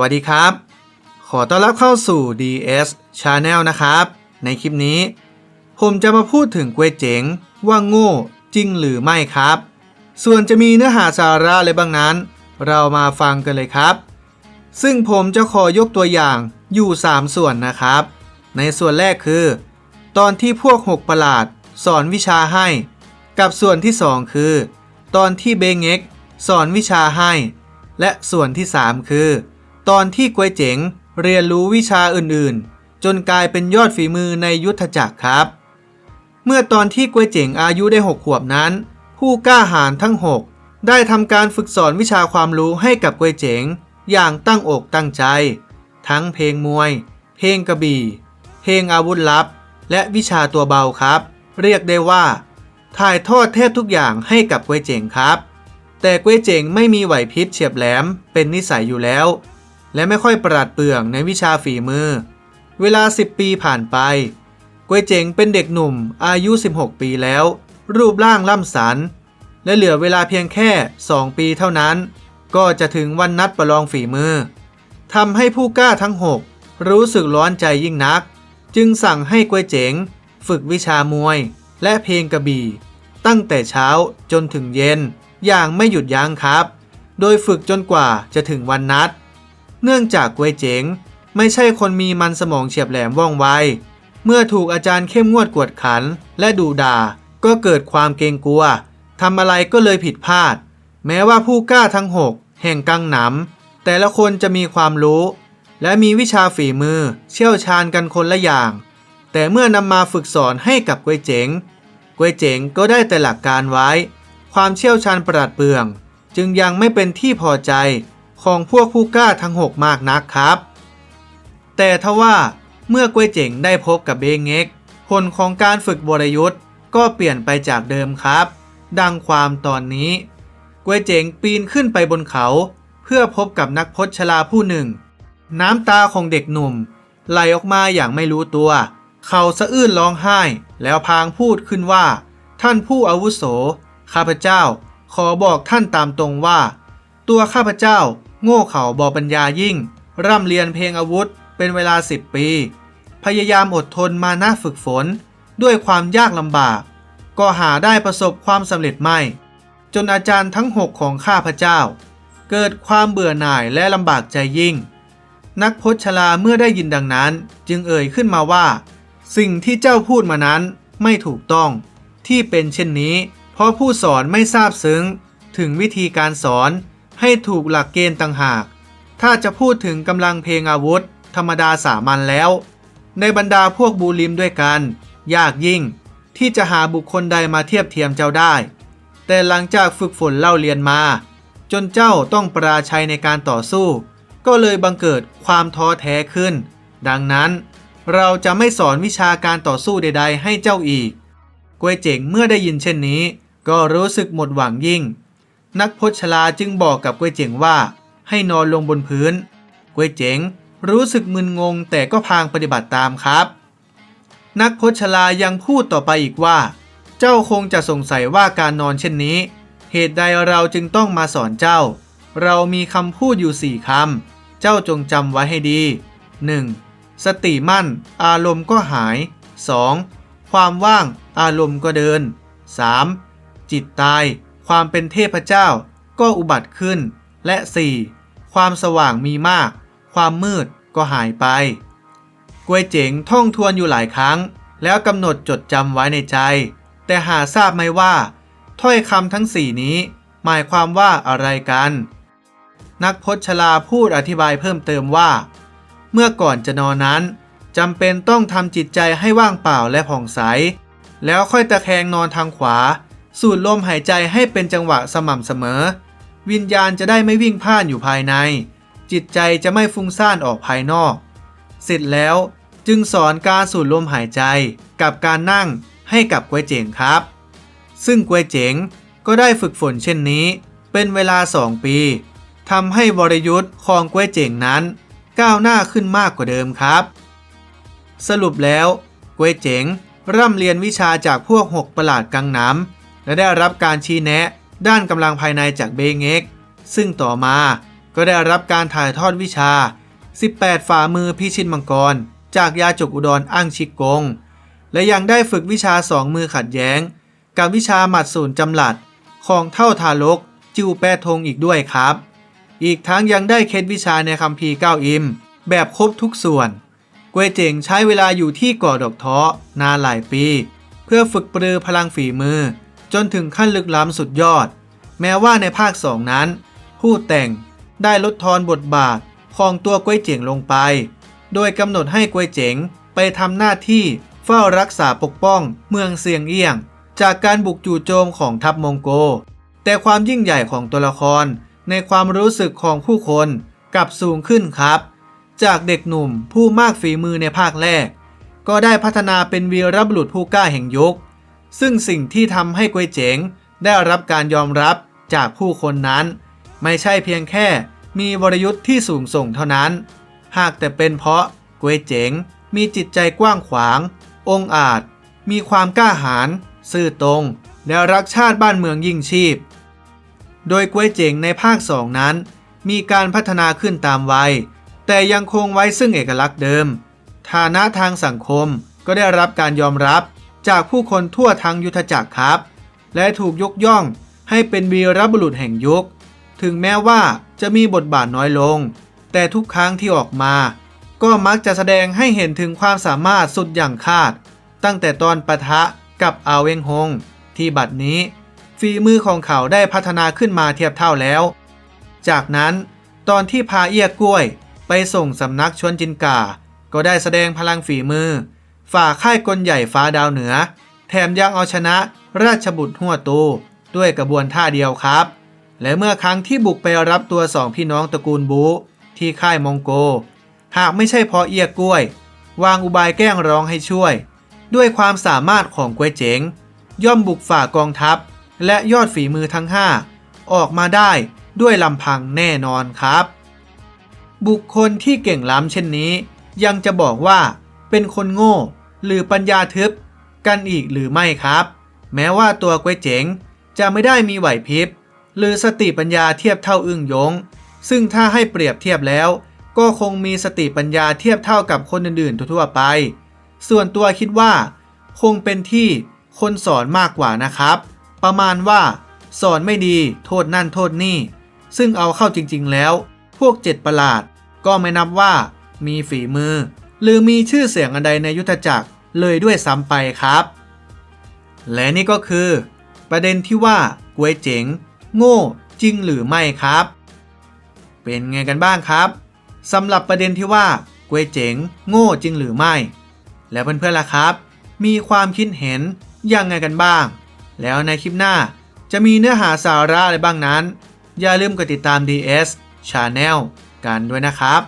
วัสดีครับ ขอต้อนรับเข้าสู่ DS Channel นะครับ ในคลิปนี้ ผมจะมาพูดถึงกวยเจ๋งว่าโง่จริงหรือไม่ครับ ส่วนจะมีเนื้อหาสาระอะไรบ้างนั้น เรามาฟังกันเลยครับ ซึ่งผมจะขอยกตัวอย่างอยู่ 3 ส่วนนะครับ ในส่วนแรกคือ ตอนที่พวกหกประหลาดสอนวิชาให้ กับส่วนที่ 2 คือ ตอนที่เบงเง็กสอนวิชาให้ และส่วนที่ 3 คือ ตอนที่กวยเจ๋งเรียนรู้วิชาอื่นๆ จนกลายเป็นยอดฝีมือในยุทธจักรครับ เมื่อตอนที่กวยเจ๋งอายุได้ 6 ขวบนั้น ผู้กล้าหาญทั้ง 6 ได้ทำการฝึกสอนวิชาความรู้ให้กับกวยเจ๋งอย่างตั้งอกตั้งใจ ทั้งเพลงมวย เพลงกระบี่ เพลงอาวุธลับ และวิชาตัวเบาครับ เรียกได้ว่า ถ่ายทอดแทบทุกอย่างให้กับกวยเจ๋งครับ แต่กวยเจ๋งไม่มีไหวพริบเฉียบแหลมเป็นนิสัยอยู่แล้ว และไม่ค่อยปราดเปรื่องในวิชาฝีมือ เวลา 10 ปีผ่านไปกวยเจ๋งเป็นเด็กหนุ่มอายุ 16 ปีแล้ว รูปร่างล่ำสัน และเหลือเวลาเพียงแค่ 2 ปีเท่านั้น ก็จะถึงวันนัดประลองฝีมือทำให้ผู้กล้าทั้ง 6 รู้สึกร้อนใจยิ่งนัก จึงสั่งให้กวยเจ๋ง ฝึกวิชามวย และเพลงกระบี่ ตั้งแต่เช้าจนถึงเย็น อย่างไม่หยุดยั้งครับ โดยฝึกจนกว่าจะถึงวันนัด เนื่องจากกวยเจ๋งไม่ใช่คนมีมันสมองเฉียบแหลมว่องไว เมื่อถูกอาจารย์เข้มงวดกวดขันและดูด่า ก็เกิดความเกรงกลัวทำอะไรก็เลยผิดพลาด แม้ว่าผู้กล้าทั้งหกแห่งกังหนำแต่ละคนจะมีความรู้ และมีวิชาฝีมือเชี่ยวชาญกันคนละอย่าง แต่เมื่อนำมาฝึกสอนให้กับกวยเจ๋งกวยเจ๋งก็ได้แต่หลักการไว้ ความเชี่ยวชาญประหลาดเปลือง จึงยังไม่เป็นที่พอใจ ของพวกผู้กล้าทั้งหกมากนักครับ แต่ทว่าเมื่อกวยเจ๋งได้พบกับเบงเง็กผลของการฝึกบรยุทธ์ก็เปลี่ยนไปจากเดิมครับ ดังความตอนนี้กวยเจ๋งปีนขึ้นไปบนเขา เพื่อพบกับนักพจชลาผู้หนึ่ง น้ำตาของเด็กหนุ่ม ไหลออกมาอย่างไม่รู้ตัว เขาสะอื้นร้องไห้ แล้วพางพูดขึ้นว่า ท่านผู้อาวุโส ข้าพเจ้า ขอบอกท่านตามตรงว่า ตัวข้าพเจ้า โง่เขาบอปัญญายิ่ง ร่ำเรียนเพลงอาวุธเป็นเวลาสิบปี พยายามอดทนมานะฝึกฝน ด้วยความยากลำบาก ก็หาได้ประสบความสำเร็จไม่ จนอาจารย์ทั้งหกของข้าพเจ้า เกิดความเบื่อหน่ายและลำบากใจยิ่ง นักพจน์ชลาเมื่อได้ยินดังนั้นจึงเอ่ยขึ้นมาว่า สิ่งที่เจ้าพูดมานั้นไม่ถูกต้อง ที่เป็นเช่นนี้ เพราะผู้สอนไม่ทราบซึ้งถึงวิธีการสอน ให้ถูกหลักเกณฑ์ต่างหาก ถ้าจะพูดถึงกำลังเพลงอาวุธ ธรรมดาสามัญแล้ว ในบรรดาพวกบูลิมด้วยกัน ยากยิ่ง ที่จะหาบุคคลใดมาเทียบเทียมเจ้าได้ แต่หลังจากฝึกฝนเล่าเรียนมา จนเจ้าต้องปราชัยในการต่อสู้ ก็เลยบังเกิดความท้อแท้ขึ้น ดังนั้น เราจะไม่สอนวิชาการต่อสู้ใด ๆ ให้เจ้าอีกกวยเจ๋งเมื่อได้ยินเช่นนี้ ก็รู้สึกหมดหวังยิ่ง นักพชลาจึงบอกกับกวยเจ๋งว่า ให้นอนลงบนพื้นกวยเจ๋งรู้สึกมึนงงแต่ก็พางปฏิบัติตามครับ นักพชลายังพูดต่อไปอีกว่า เจ้าคงจะสงสัยว่าการนอนเช่นนี้ เหตุใดเราจึงต้องมาสอนเจ้า เรามีคำพูดอยู่สี่คำเจ้าจงจำไว้ให้ดี 1. สติมั่น อารมณ์ก็หาย 2. ความว่าง อารมณ์ก็เดิน 3. จิตตาย ความเป็นเทพเจ้าก็อุบัติขึ้น และ 4. ความสว่างมีมาก ความมืดก็หายไป กวยเจ๋งท่องทวนอยู่หลายครั้ง แล้วกำหนดจดจำไว้ในใจ แต่หาทราบไหมว่า ถ้อยคำทั้งสี่นี้ หมายความว่าอะไรกัน นักพจชลาพูดอธิบายเพิ่มเติมว่า เมื่อก่อนจะนอนนั้นจำเป็นต้องทำจิตใจให้ว่างเปล่าและผ่องใส แล้วค่อยตะแคงนอนทางขวา สูดลมหายใจให้เป็นจังหวะสม่ำเสมอ วิญญาณจะได้ไม่วิ่งพ่านอยู่ภายใน จิตใจจะไม่ฟุ้งซ่านออกภายนอก เสร็จแล้วจึงสอนการสูดลมหายใจกับการนั่งให้กับกวยเจ๋งครับ ซึ่งกวยเจ๋งก็ได้ฝึกฝนเช่นนี้ เป็นเวลาสองปีทำให้วรยุทธ์ของกวยเจ๋งนั้น ก้าวหน้าขึ้นมากกว่าเดิมครับ สรุปแล้วกวยเจ๋งร่ำเรียนวิชาจากพวกหกประหลาดกังน้ำ และได้รับการชี้แนะ ด้านกำลังภายในจากเบงเง็กซึ่งต่อมาก็ได้รับการถ่ายทอดวิชา 18 ฝ่ามือพิชิตมังกร จากยาจกอุดรอ้างชิกกง และยังได้ฝึกวิชาสองมือขัดแย้ง กับวิชาหมัดศูนย์จำหลัด ของเท่าทารก จิวแปทงอีกด้วยครับ อีกทั้งยังได้เคล็ดวิชาในคัมภีร์เก้าอิม แบบครบทุกส่วนกวยเจ๋งใช้เวลาอยู่ที่เกาะดอกท้อนานหลายปี เพื่อฝึกปรือพลังฝีมือ จนถึงขั้นลึกล้ำสุดยอด แม้ว่าในภาคสองนั้น ผู้แต่งได้ลดทอนบทบาทของตัวกวยเจ๋งลงไป โดยกำหนดให้กวยเจ๋งไปทำหน้าที่เฝ้ารักษาปกป้องเมืองเซียงเอี้ยง จากการบุกจู่โจมของทัพมองโก แต่ความยิ่งใหญ่ของตัวละครในความรู้สึกของผู้คนกลับสูงขึ้นครับ จากเด็กหนุ่มผู้มากฝีมือในภาคแรก ก็ได้พัฒนาเป็นวีรบุรุษผู้กล้าแห่งยุค ซึ่งสิ่งที่ทำให้กวยเจ๋งได้รับการยอมรับจากผู้คนนั้น ไม่ใช่เพียงแค่มีวรยุทธ์ที่สูงส่งเท่านั้น หากแต่เป็นเพราะกวยเจ๋งมีจิตใจกว้างขวาง องอาจ มีความกล้าหาญซื่อตรง และรักชาติบ้านเมืองยิ่งชีพ โดยกวยเจ๋งในภาคสองนั้น มีการพัฒนาขึ้นตามวัย แต่ยังคงไว้ซึ่งเอกลักษณ์เดิม ฐานะทางสังคมก็ได้รับการยอมรับ จากผู้คนทั่วทั้งยุทธจักรครับ และถูกยกย่องให้เป็นวีรบุรุษแห่งยุค ถึงแม้ว่าจะมีบทบาทน้อยลง แต่ทุกครั้งที่ออกมา ก็มักจะแสดงให้เห็นถึงความสามารถสุดอย่างคาด ตั้งแต่ตอนปะทะกับอาเวงฮง ที่บัดนี้ฝีมือของเขาได้พัฒนาขึ้นมาเทียบเท่าแล้ว จากนั้นตอนที่พาเอียกล้วยไปส่งสำนักชวนจินกา ก็ได้แสดงพลังฝีมือ ฝ่าค่ายกลใหญ่ฟ้าดาวเหนือ แถมยังเอาชนะราชบุตรหัวตูด้วยกระบวนท่าเดียวครับ และเมื่อครั้งที่บุกไปรับตัวสองพี่น้องตระกูลบูที่ค่ายมองโก หากไม่ใช่เพราะเอียกล้วย วางอุบายแกล้งร้องให้ช่วย ด้วยความสามารถของกวยเจ๋ง ย่อมบุกฝ่ากองทัพ และยอดฝีมือทั้ง 5 ออกมาได้ด้วยลำพังแน่นอนครับ บุคคลที่เก่งล้ำเช่นนี้ ยังจะบอกว่าเป็นคนโง่ หรือปัญญาทึบกันอีกหรือไม่ครับ แม้ว่าตัวกวยเจ๋งจะไม่ได้มีไหวพริบ หรือสติปัญญาเทียบเท่าอึ้งยง ซึ่งถ้าให้เปรียบเทียบแล้ว ก็คงมีสติปัญญาเทียบเท่ากับคนอื่นๆ ทั่วไป ส่วนตัวคิดว่า คงเป็นที่คนสอนมากกว่านะครับ ประมาณว่า สอนไม่ดีโทษนั่นโทษนี่ ซึ่งเอาเข้าจริงๆแล้ว พวกเจ็ดประหลาดก็ไม่นับว่ามีฝีมือ หรือมีชื่อเสียงอันใดในยุทธจักรเลยด้วยซ้ำไปครับ และนี่ก็คือ ประเด็นที่ว่ากวยเจ๋ง โง่จริงหรือไม่ครับ เป็นไงกันบ้างครับสำหรับประเด็นที่ว่ากวยเจ๋ง โง่จริงหรือไม่ แล้วเพื่อนๆล่ะครับ มีความคิดเห็นยังไงกันบ้าง แล้วในคลิปหน้าจะมีเนื้อหาสาระอะไรบ้างนั้น อย่าลืมกดติดตาม DS Channel กันด้วยนะครับ